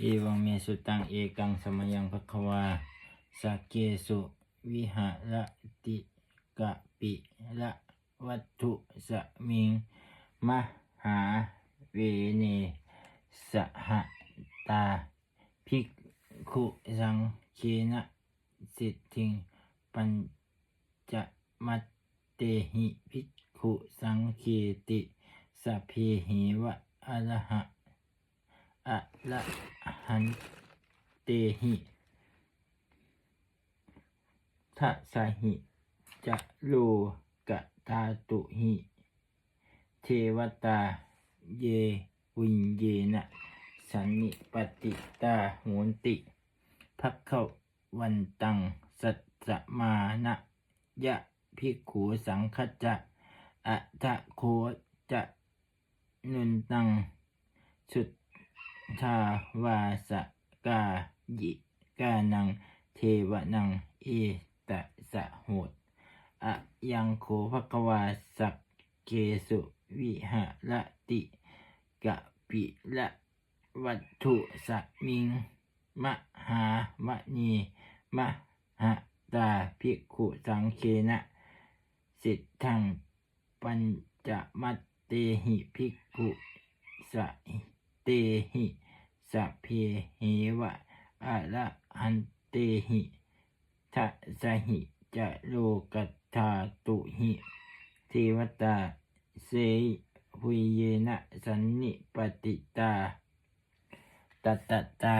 เอวังเมสุตังเอกังสมยังภควาสักเกสุวิหารติกะปิละวัตถุสมิงมหาเวเนสหตาภิกขุสังเคนะสิทธิงปัญจมัตเตหิภิกขุสังเคติสัพเพหิวะอระหะ อะระหันเตหิทัสสหิจะโลกะทาตุหิเทวตาเยวิญเยนะสันนิปติตาโหนติภักขวันตัง สัจจมานะยะพิกขูสังคจะอัตะโคจะนุนตัง สุด ทาวาสกายิกานัง เทวนัง เอตสะโหดอะยังโคภควาสักเกสุวิหารติกะปิละวัตถุสมิงมหาวณีมหาตาภิกขุสังเคนะสิทธังปัญจมัตเตหิภิกขุสะ เตหิสัพเพเหวะอะระหันเตหิทัสหิจะโลกัตถาตุหิเทวตาเสยหุยเยนะสันนิปติตาตัตตตา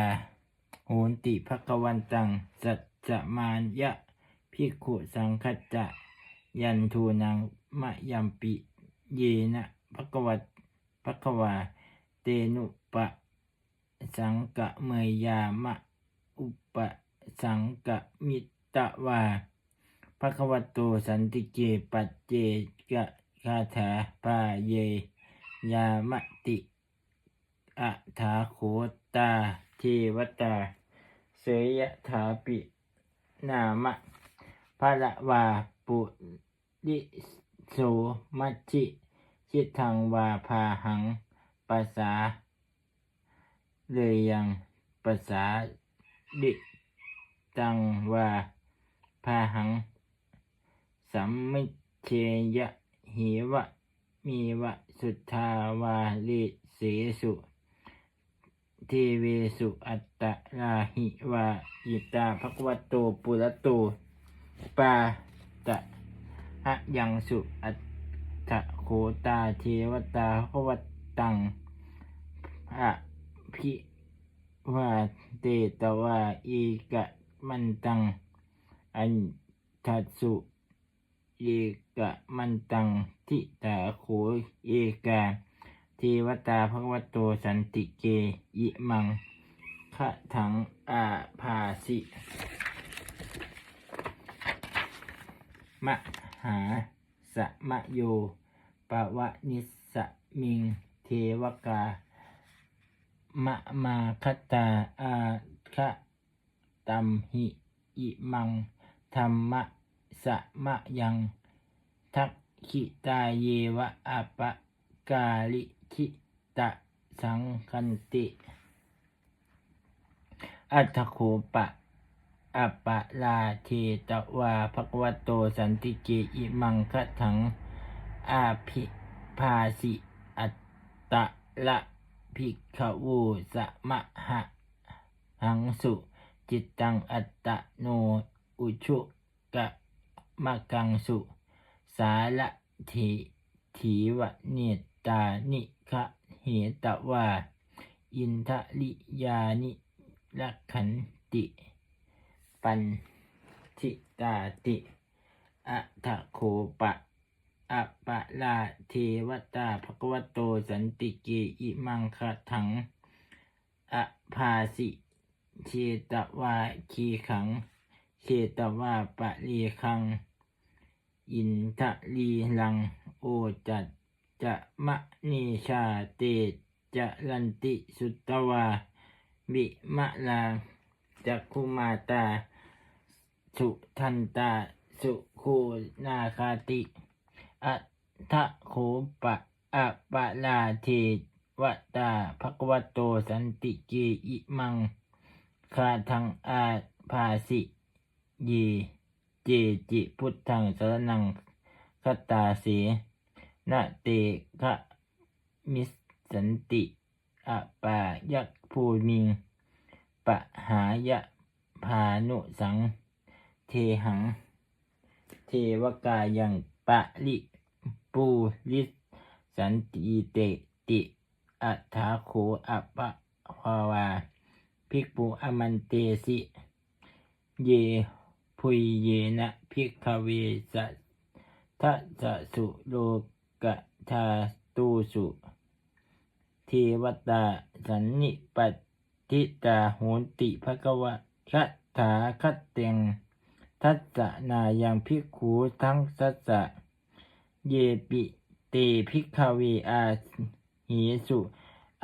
โหนติภควันตังสัจจมานยะพิกขุสังคจะยันทูนังมะยัมปิ เยนะภควัตภควา นุปะสังกะเมยยามะ อุปสังกะมิตะวาภควโตสันติเกปัจเจกะคาถาปาเย ยามติอะถาโคตา เทวตา เสยถาปิ นามะภะละวาปุริโสมัชชิชิทังวาพาหัง ภาษาเลยยังภาษาดิตังวาพาหัง สัมมิเชยะหิวะ มีวะสุทธาวาลิเสสุเทเวสุอัตตราหิวาอิตาภควโตปุระโตปาตะหะยังสุอัตถะโคตาเทวตาภว ตังอะพิวาเตตวาอีกะมันตัง อันทัสสุเอกะมันตังทิตาโขเอกาเทวตาภควโตสันติเกยิมังคะถังอาภาสิมหาสมโยปวะนิสสมิง เทวกามะมาคตาอาคะตัมหิอิมังธรรมะสะมะยัง ทักขิตาเยวะอปะกาลิคิตะสังคันติ อัตโคปะอปปะลาเทตวาภควโตสันติเกอิมังคะถังอาภิภาสิอัต ตะละภิกขวูสะมะหะหังสุ จิตตังอัตตโนอุชุกะมะกังสุ สาละถีถีวะเนตตานิคะเหตวาอินทะลิยานิละขันติ ปันทิตาติอะทะโคปะ อะปะลาเทวตาภควโตสันติเกอิมังคะถังอะภาสิเชตวาคีขังเชตวาปะลีคัง อินทะลีลัง โอจัดจะมะนิชาเตจะลันติสุตตวาบิมะลาจักคุมาตา สุทันตา สุโคนาคาติ อัทะโคปะอะปะลาเทวตาภะควะโตสันติเกอิมัง คาทังอาภาสิเยเจจิพุทธังสรนังคตาเสนะเตคะมิสสันติอะปายักภูมิง ปะหายะพานุสัง เทหัง เทวกายัง ปะลิปูลิสสันติเตติอัฏฐาโคอะปะภาวาภิกขุอมันเตสิ เยพุยเยนะภิกขเวสะทัสสุโลกะทาตูสุเทวตาสันนิปัติตาโหนติภะคะวะคัตถาคัตเตงทัสสะนายังภิกขูทั้งสัสสะ เยปิเตภิกขเวอาหิสุ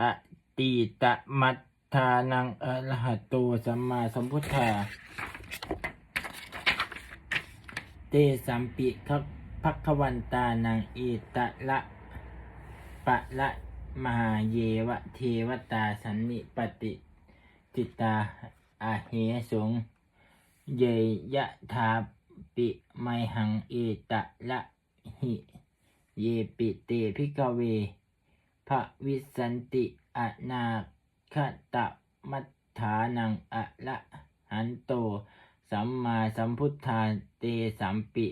อะตีตะมัตทานังอระหะโตสัมมาสัมพุทธาเตสัมปิคัพักวันตานังเอตะละปะละมหาเยวะเทวตาสันนิปติจิตาอาเหสงเยยะทาปิไมหังเอตะละ หิเยปิเตพิกเวภะวิสันติอนาคตะมัฏฐานังอะละหันโต สัมมาสัมพุทธาเตสัมปิ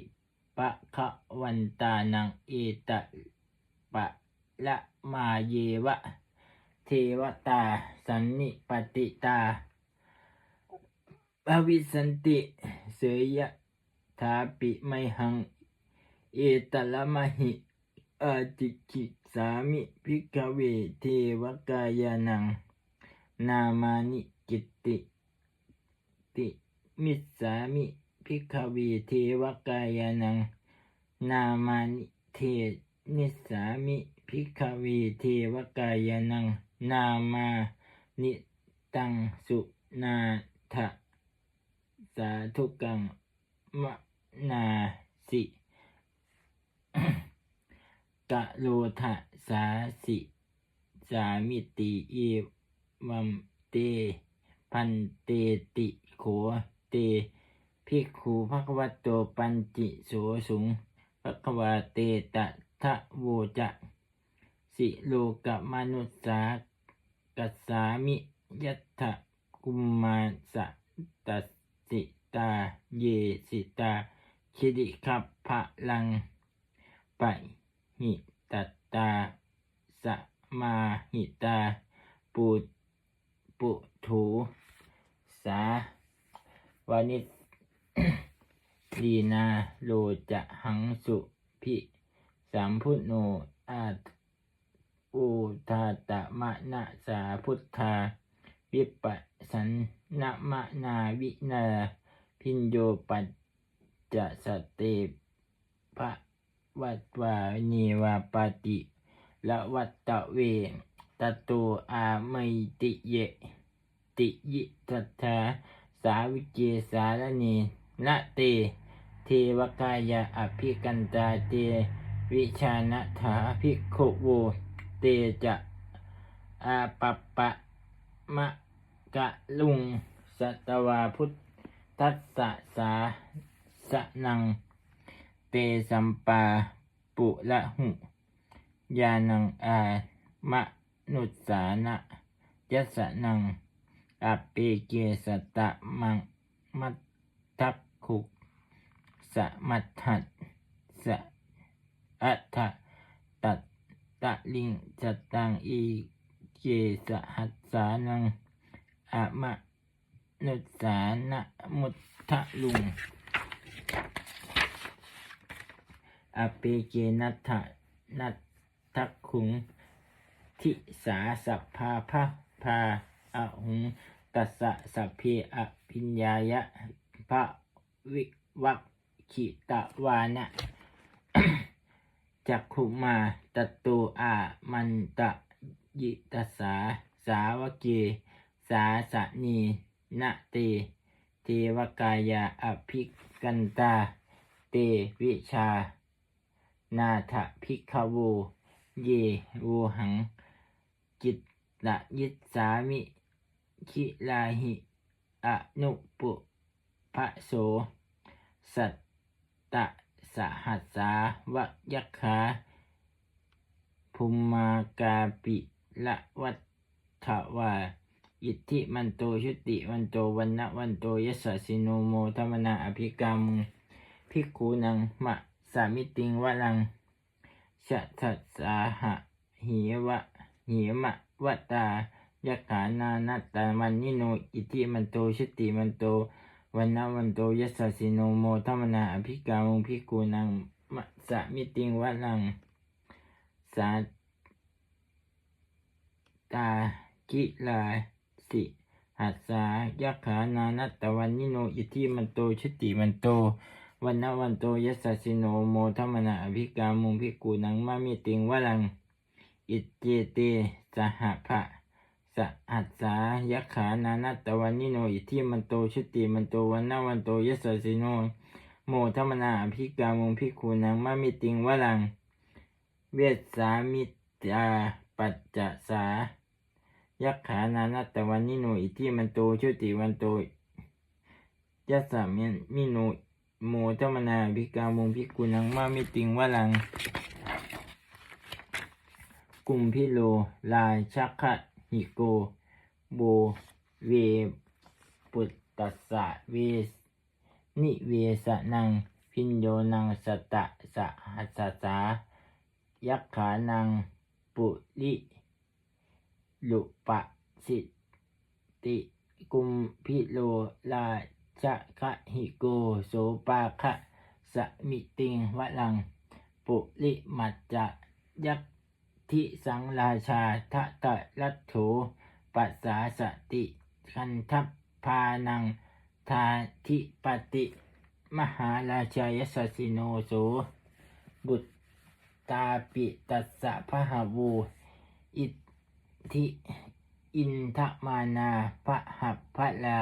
ปะคะวันตานังเอตะปะละมาเยวะ เทวตาสันนิปติตาภวิสันติ เสยยะทาปิไมหัง เอตละมหิ อาจิกิสามิพิกเวเทวกายานัง นามานิกิตติ ติมิสามิพิกเวเทวกายานัง นามานิเทนิสสามิพิกเวเทวกายานัง นามานิตังสุนาทะสาธุกังมะนาสิ กะโลทะสาสิ สามิติเอวัมเต พันเตติโขเตภิกขุภควะโตปัญจิโสสุงภควาเตตะทะโวจะสิโลกมนุสสากัสสามิยัตถะกุมมาสะตัสสิตาเยสิตาคิริคัพพะลังไป หิตตาสมาหิตา ปุปุถูสาวานิสีนาโลจะหังสุพิสามพุทโนอาตอุทาตะมะนะสาพุทธา วิปัสสันนะมะนาวินา พินโยปัจจะสตเตภะ วัตวานีวาปาติละวัตตะเวตตูอาไมติเย ติยิทัตถาสาวิเกสารณีนะเต เทวกายาอภิกันตาเต วิชาณถาภิกขุโว เตจะอาปปปะมะกะลุง สัตวาพุทธัสสะสาสะนัง เตสัมปาปุละหุยานังอามะนุสานะยัสสะนังอเปเกสตะมังมัตทักขุสมัทถัดสอัฏฐตัตตะลิงสตังอีเกสหัสสานังอะมะนุสานะมุทะลุง อเปเกนัตถะนัทักขุง ทิสาสัพพาพะพาอะหุงตัสสะสัพเพอภิญญายะพระวิวัคขิตวานะจักขุมาตตูอามันตะยิตสา สาวเกสาสนีนะเต เทวกายาอภิกันตา เตวิชา นาถพิกขโว เยโวหัง จิตละยิสามิ คิลาหิอนุปุพะโส สัตตะสหัสสาวะยัคขาภูมมากาปิละวัฏฐวาอิทธิมันโตชุติวันโตวันนะวันโตยสสสิโนโมธรรมนาอภิกรรมภิกขุนังมะ สามิติงวลังชะทัสสาหะหิวะหิมะวะตายักขานานัตตามันนิโนอิทิมันโตชุติมันโตวันนวันโตยสสสิโนโมธรรมนาอภิกรรมภิกขุนังมะสามิติงวะลังสาตากิลาสิหัสสายักขานานัตตวันนิโนอิทิมันโตชุติมันโต วันนวันโตยัสสิโนโมธรรมนาอภิกามุงภิกขุนังมามิติงวลัง อิจเจเตสหภะสหัสสายขานานัตตวันนิโนอิทิมันโตชุติมันโตวันนวันโตยัสสิโนโมธรรมนาอภิกามุงภิกขุนังมามิติงวลัง เวสสามิตาปัจจสายักขานานัตตวันนิโนอิทิมันโตชุติวันโตยัสสามิโน โมธรรมนาภิกามงภิกุนังมามิติงวลัง กุมพิโล ลาชักขะหิโก โบ เว ปุตตัสสะเวสนิเวสนัง พินโยนังสตะสะหัสสะสายักขานัง ปุริลุปะสิติ กุมพิโลลา ชะคะหิโกโสปาคะสมิติงวะลัง ปุริมัจจะยักทิสังราชาทะตะรัตโถปัสสาสติคันทัพพานังทาทิปติมหาราชายสสิโนโสบุตตาปิตัสสะพหาวูอิทธิอินทมานาพะหับพะลา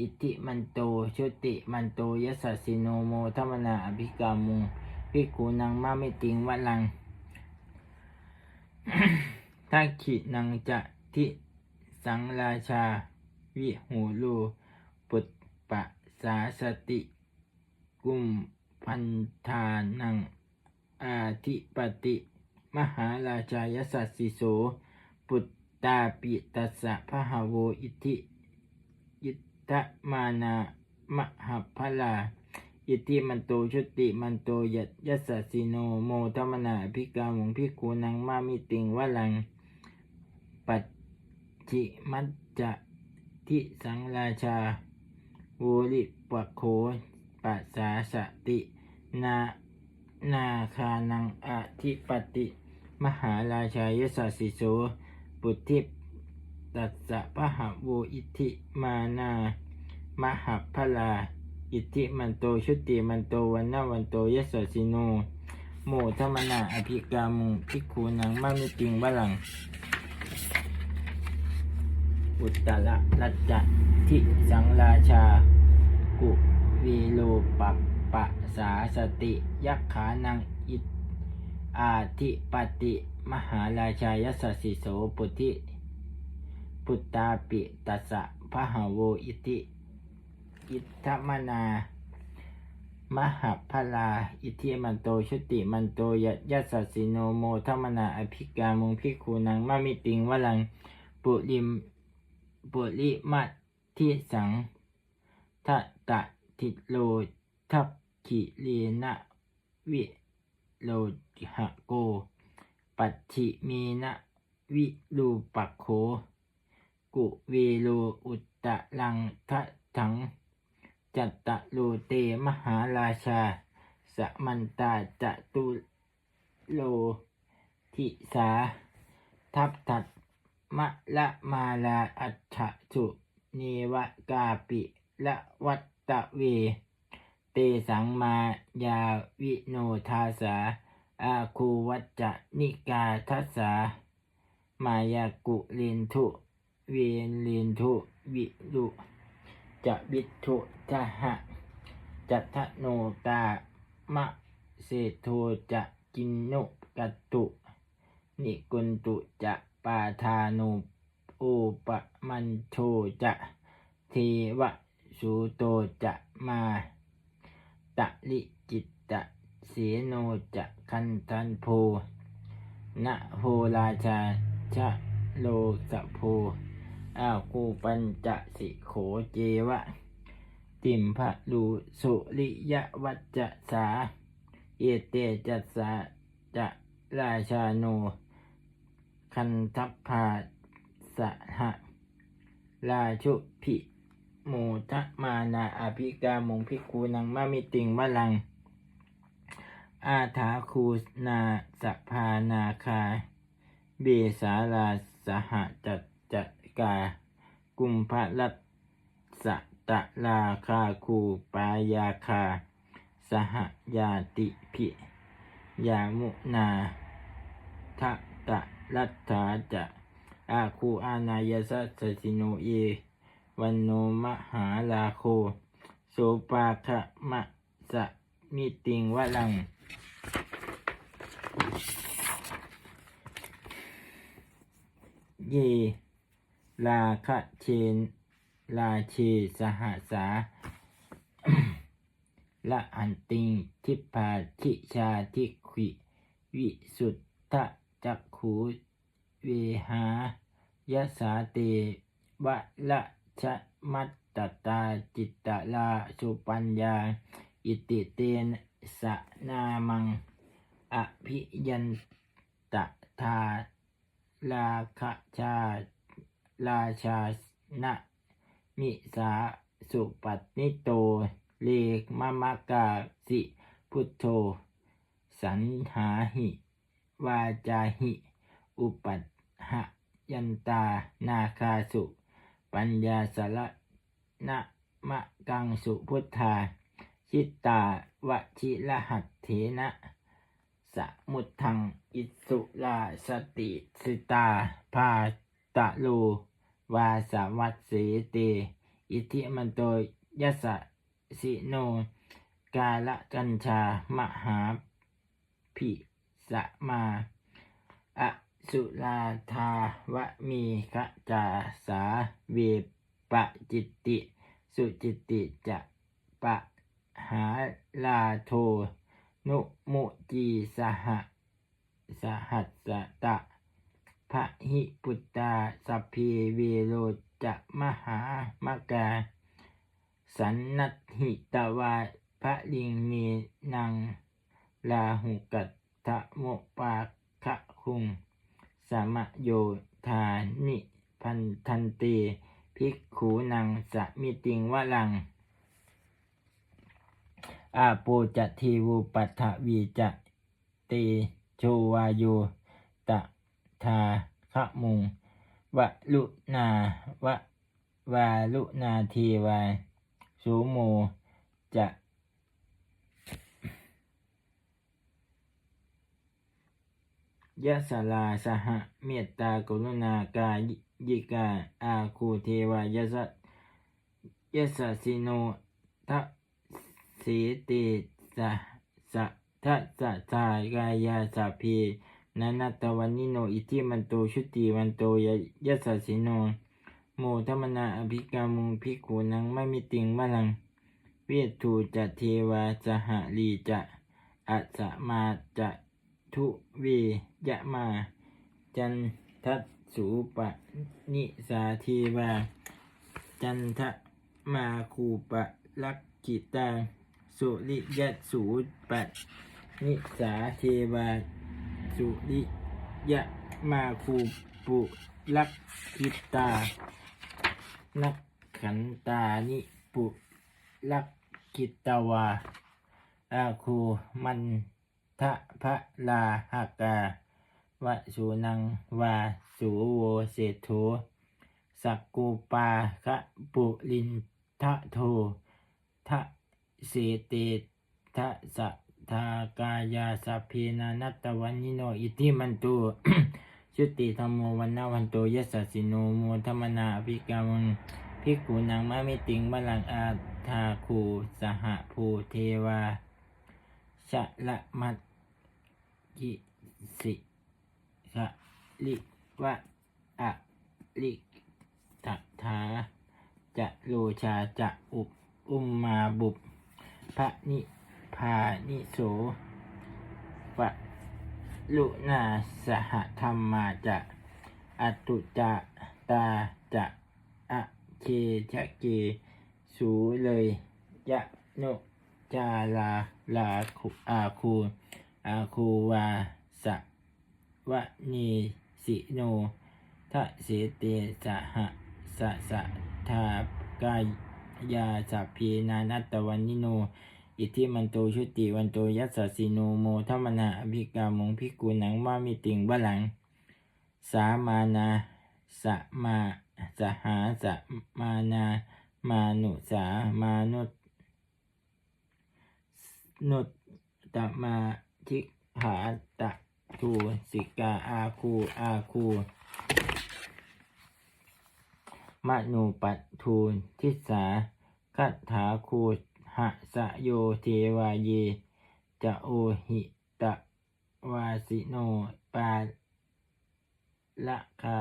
อิทธิมันโตชุติมันโตยสสสิโนโมธรรมนาอภิกามุงภิกขุนังมาไม่ติงวะลังถ้าขินังจะทิสังราชา วิหูลูปุตปะสาสติ กุมพันธานัง อาธิปติ มหาราชายสัสสิโส ปุตตาปิตัสสะพหาโวอิทิ ตมานา มหาพลา อิทิมันโตชุติมันโตยัตยัสสสิโนโมธรรมนาภิกามุงภิกขุนังมามิติงวะลัง ปัจจิมัจจะทิสังราชาโวริปะโคปัสสาสตินานาคานังอธิปติ มหาราชายสสสิโสปุถิ ตัสสะพะหะโวอิทิมานามหาพลา อิทิมันโตชุติมันโตวันนาวันโตยสสสิโน โมธรรมนาอภิกามุภิกขุนังมามิติงวะลัง อุตตระรัจจทิสังราชา กุวีโลปัปปะสาสติยักขานังอิอาทิปติ มหาราชายสสิโสปุติ ปุตตาปิตัสสะพะหาโวอิติ อิทธมนามหาพลา อิทิมันโตชุติมันโตยัยัสสสิโนโมธรรมนาอภิกามุงพิกขุนังมามิติงวลังปุริมปุริมัตทิสังทะตะทิโลทัพขิเลนะวิโลหะโก ปัจฉิเมนะวิรูปักโข กุเวโลอุตตะลังทะถัง จัตตะโลเตมหาราชา สมันตาจตุโลทิสา ทัพทัดมะละมาลาอัฏฐสุเนวกาปิละวัตตะเว เตสังมายาวิโนทาสา อาคูวัจจนิกาทัสสามายากุเลนทุ เวนเลนทุวิรุจะบิทุทหะจัตโนตามะเศโทจะกินนุกัตตุ นิกุนตุจะปาทานุโอปมันโชจะเทวสุโตจะมาตะลิจิตตะเสโนจะคันทันโพนะโพราชาชะโลสะโพ อ้าวกูปัญจสิโขเจวะ ติมพะลูสุริยวัจจะสา เอเตจัสสะจะราชาโน คันทัพพาสหะราชุพิโมทะมานาอภิกามงพิคูนังมะมิติงวะลัง อาถาคูนาสภานาคา เบสาลาสหจัต กา กุมภรัตสะตะลาคาคูปายาคา สหยาติพิยามุนาทะตะรัตถาจะอาคูอานายสัสสิโนเอวันโนมหาลาโคโสปาคะมะสะมิติงวะลัง เย ลาคะเชนลาเชสหสาละอันติงทิพาทิชาทิขิ วิสุทธะจักขูเวหายสาเตวะละชะมัตตตาจิตตลาสุปัญญา อิติเตนสนามัง อภิยันตทาลาคชา ราชานะมิสาสุปัตนิโต เลกมะมะกาสิพุทโธ สันหาหิ วาจาหิ อุปัฏหยันตานาคาสุ ปัญญาสระนะมะกังสุพุทธา ชิตตาวชิรหัตเถนะสมุทังอิสุลาสติสิตา ภาตะโล วาสวัตเสเต อิทิมันโตยัสสะสิโน กาละกัญชามหาภิสมาอสุราธาวะมีขจาสาเวปจิตติ สุจิตติจะปะหาลาโท นุมุจีสหสหัสสตะ พระหิปุตตาสัพพีเวโรจะมหามกา สันนัตหิตวาพระลิงมีนังลาหุกัตทะโมปาคะคุง สมโยธานิพันทันตีภิกขูนังสมิติงวะลัง อาโปจะเทวูปัฏฐวีจะเตโชวาโย ทาคะมุงวะลุนาวะวาลุนาเทวาสุโมจะยะสาลาสหะเมตตากรุณากายิกาอาคูเทวายะสะยะสะสิโนทะสีติสะสะทะสะทากายาสะพี นันตวันนิโนอิทิมันโตชุติวันโตยยัสสะสิโนโมธรรมนาอภิกามุงพิกูนังไม่มีติงมะลัง เวทูจะเทวาสหลีจะอัสมาจะทุเวยะมา จันทัสสูปะนิสาเทวา จันทะมาคูปะลักกิตาสุริยะสูปัตนิสาเทวา สุริยะมาคูปุลักกิตา นักขันตานิปุลักกิตวาอาคูมันทะพะลาหากาวะสุนังวาสุโวเศรษโธสักกูปาคะปุลินทะโททะเสเตทะสะ ทากายาสัพเพนานัตตวันนิโนอิทิมันตุชุติธรรมโมวันนาวันโตยัสสิโนโมธรรมนาภิกามังภิกขุนังมะมิติงบัลลังอาทาคูสหภูเทวาชะละมัตกิสิขะลิวะอะลิตถาจะโลชาจะอุปอุมมาบุปพระนิ พานิโสปะลุนาสหธรรมาจะอตุจะตาจะอะเคชะเกสูเลยยะโนจาลาลาคุอาคูอาคูวาสะวะนีสิโนทะเสเตสหะสะสะทากายยาสัพพีนานัตตวันนิโน อิทธิมันโตชุติวันโตยัสสสิโนโมทัมมนาอภิกามงพิกุนังว่ามิติงวะหลัง สามานาสมาสหาสมานามานุสามานุนุตตมาทิหาตะทูสิกาอาคูอาคูมโนปัตทูทิสาคัตถาคู หะสะโยเทวาเยจะโอหิตะวาสิโนปาละคา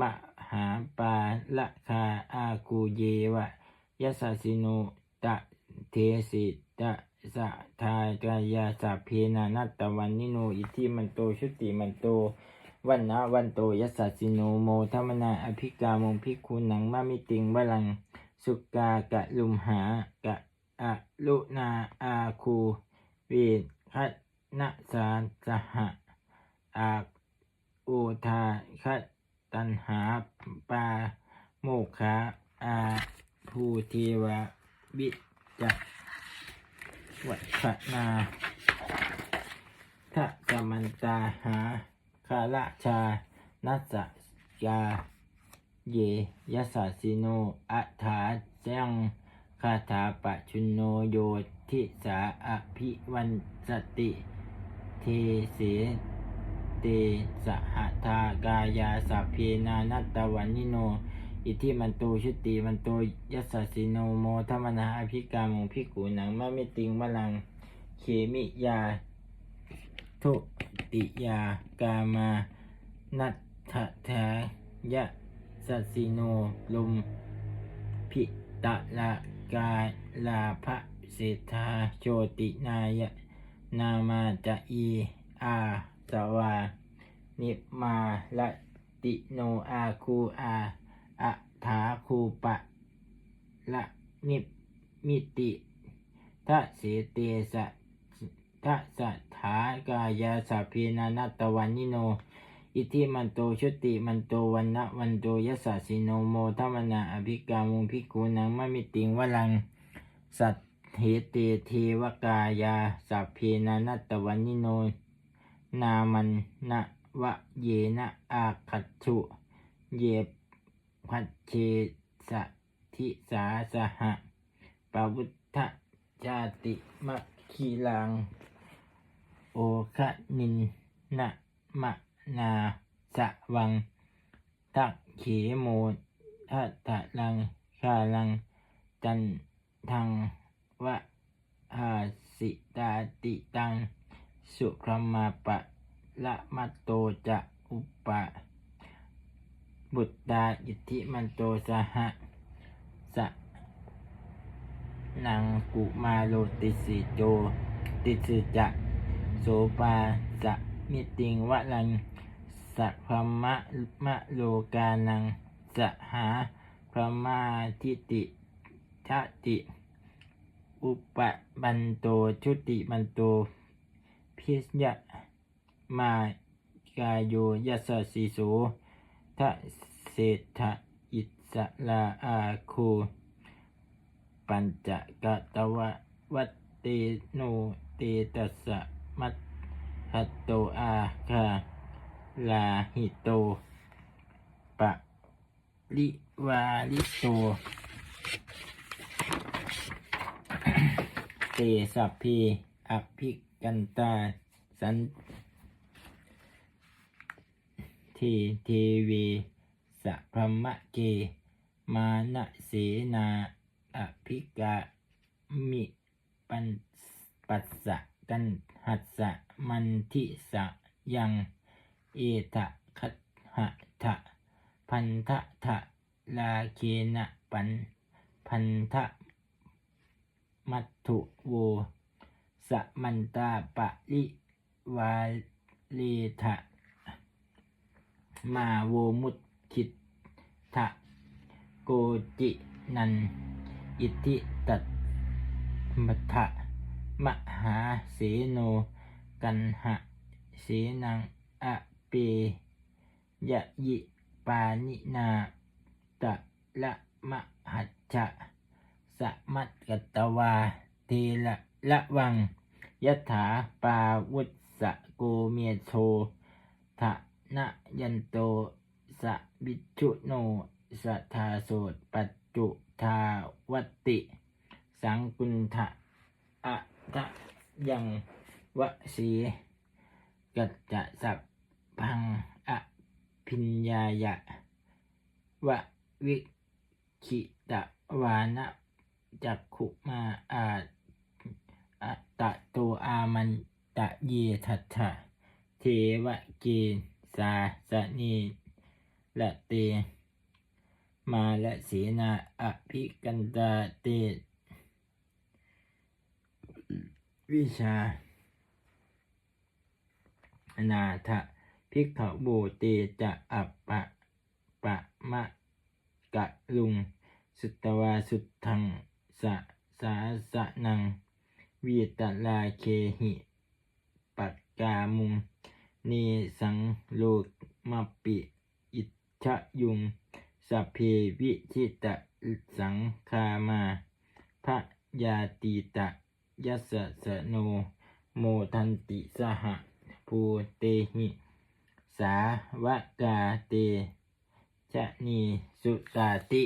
มหาปาละคาอากูเยวะยะสสสิโนตะเทสิตะสะทายกายาสัพเพนานัตตวันนิโนอิทิมันโตชุติมันโตวันนะวันโตยัสสะสิโนโมทัมมนาอภิกามงพิคุนังมามิติงวลังสุกากะลุมหากะ อะลุนาอาคูเวคัตนะสาสหะอาอุทาคัตตันหาปาโมกขาอาภูเทวะวิจักวัฒนาทะสมันตาหาคาละชานัสยาเยยัสสะสิโนอัฏฐาจัง คาถาปะชุนโนโยทิสาอภิวันสติ เทเสเตสหทากายาสัพเพนานัตตวันนิโน อิทิมันโตชุติมันโตยัสสิโนโมทัมมนาอภิกามงพิกูนังมะมิติงวลังเขมิยา ทุติยากามานัตถะแทยะสัสสิโนลมพิตะละ กาลาภเศรษฐาโชตินายนามาจะอีอาสวา นิมาละติโนอาคูอาอะถาคูปะละนิมิติทะเสเตสะทะสะถากายาสัพเพนานัตตวันนิโน อิทิมันโตชุติมันโตวันนะวันโตยัสสะสิโนโมทัมนาอภิกามุงพิกูนังมะมิติงวลัง สัตเหเตเทวกายาสัพเพนานัตวันนิโน นามันนะวะเยนะอาคัตถุเยพัชเชสทิสาสหะปวุธจาติมะคีลัง โอคะนินนะมะ นาสะวังทักเขโมทัตะลังชาลัง จันทังวะหาสิตาติตัง สุครมาปะละมัตโตจะอุปะ บุตตาอิทธิมันโตสหะสะนังกุมาโลติสิโจ ติสิจะโสปาสะมิติงวะลัง สัพพมะมะโลกานังสหาพระมาทิติทะติ อุปบันโตชุติมันโต พิสยะมากายโยยัสสะสีโสทะเศรษฐอิสลาอาคูปัญจกตวะวัตเตโนเตตัสสะมัตหัตโตอาคา ลาหิโต ปะลิวาลิโต เตสัพพีอภิกันตา สันเทเทเวสะพรหมะเก มานะเสนาอภิกามิปันปัสสะกันหัสสะมันทิสะยัง เอทะคัตหะทะพันธะทะลาเคนะปันพันธะมัตถุโวสมันตาปะลิวาเลทะมาโวมุตคิดทะโกจินัน อิทธิตัตมัทะมหาเสโน กันหะเสนังอะ เปยะยิปานินาตะละมะหัจจะสะมัตกตวาเทละละวังยะถาปาวุตสะโกเมโททะนะยันโตสะบิชุโนสะทาโสปัจจุทาวตติ สังกุณทะอะทะยังวะสีกัจจะสัพ พังอะพิญญายะวะวิคิตะวานะจักขุมาอาอะตะโตอามันตะเยทัตถะเทวะเกสาสนีละเต มาละเสนาอภิกันตาเต วิชา นาถะ ภิกขโบเตจะอัปปะปะมะกะลุง สุตวาสุทธังสะสาสะนัง วีตลาเคหิ ปักกามุงเนสังโลกมปิ อิจฉยุงสัพเพวิชิตะสังคามาพระยาตีตะยัสสะโน โมทันติสหภูเตหิ สาวกาเตชะนีสุตาติ